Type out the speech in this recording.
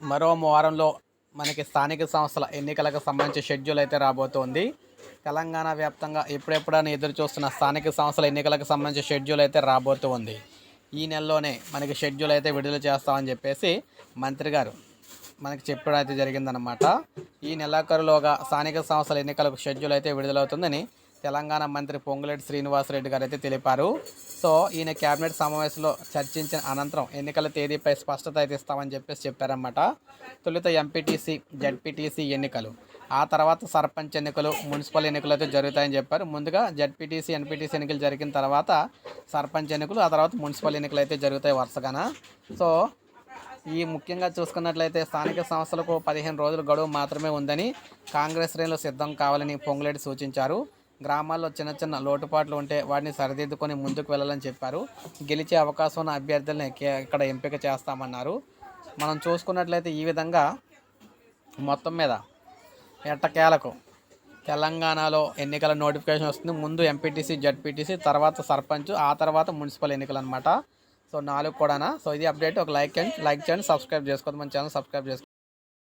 మరో వారంలో మనకి స్థానిక సంస్థల ఎన్నికలకు సంబంధించి షెడ్యూల్ అయితే రాబోతోంది. తెలంగాణ వ్యాప్తంగా ఎప్పుడెప్పుడని ఎదురు చూస్తున్న స్థానిక సంస్థల ఎన్నికలకు సంబంధించి షెడ్యూల్ అయితే రాబోతూ ఉంది ఈ నెలలోనే మనకి షెడ్యూల్ అయితే విడుదల చేస్తామని చెప్పేసి మంత్రి గారు మనకి చెప్పడం అయితే జరిగిందనమాట ఈ నెలాఖరులోగా స్థానిక సంస్థల ఎన్నికలకు షెడ్యూల్ అయితే విడుదలవుతుందని తెలంగాణ మంత్రి పొంగులేటి శ్రీనివాసరెడ్డి గారు అయితే తెలిపారు. సో ఈయన కేబినెట్ సమావేశంలో చర్చించిన అనంతరం ఎన్నికల తేదీపై స్పష్టత అయితే ఇస్తామని చెప్పేసి చెప్పారన్నమాట. తొలుత ఎంపీటీసీ జడ్పీటీసీ ఎన్నికలు. ఆ తర్వాత సర్పంచ్ ఎన్నికలు మున్సిపల్ ఎన్నికలు అయితే జరుగుతాయని చెప్పారు. ముందుగా జడ్పీటీసీ ఎన్పీటీసీ ఎన్నికలు జరిగిన తర్వాత సర్పంచ్ ఎన్నికలు ఆ తర్వాత మున్సిపల్ ఎన్నికలు అయితే జరుగుతాయి వరుసగాన. సో ఈ ముఖ్యంగా చూసుకున్నట్లయితే స్థానిక సంస్థలకు పదిహేను రోజుల గడువు మాత్రమే ఉందని కాంగ్రెస్ శ్రేణులు సిద్ధం కావాలని పొంగులేటి సూచించారు. గ్రామాల్లో చిన్న చిన్న లోటుపాట్లు ఉంటే వాటిని సరిదిద్దుకొని ముందుకు వెళ్ళాలని చెప్పారు. గెలిచే అవకాశం ఉన్న అభ్యర్థుల్ని ఇక్కడ ఎంపిక చేస్తామన్నారు. మనం చూసుకున్నట్లయితే ఈ విధంగా మొత్తం మీద ఎట్టకేలకు తెలంగాణలో ఎన్నికల నోటిఫికేషన్ వస్తుంది. ముందు ఎంపీటీసీ జడ్పీటీసీ తర్వాత సర్పంచ్ ఆ తర్వాత మున్సిపల్ ఎన్నికలు అనమాట సో నాలుగు కూడా సో ఇది అప్డేట్. ఒక లైక్ అండ్ లైక్ చేయండి సబ్స్క్రైబ్ చేసుకోండి. మన ఛానల్ సబ్స్క్రైబ్ చేసుకోండి.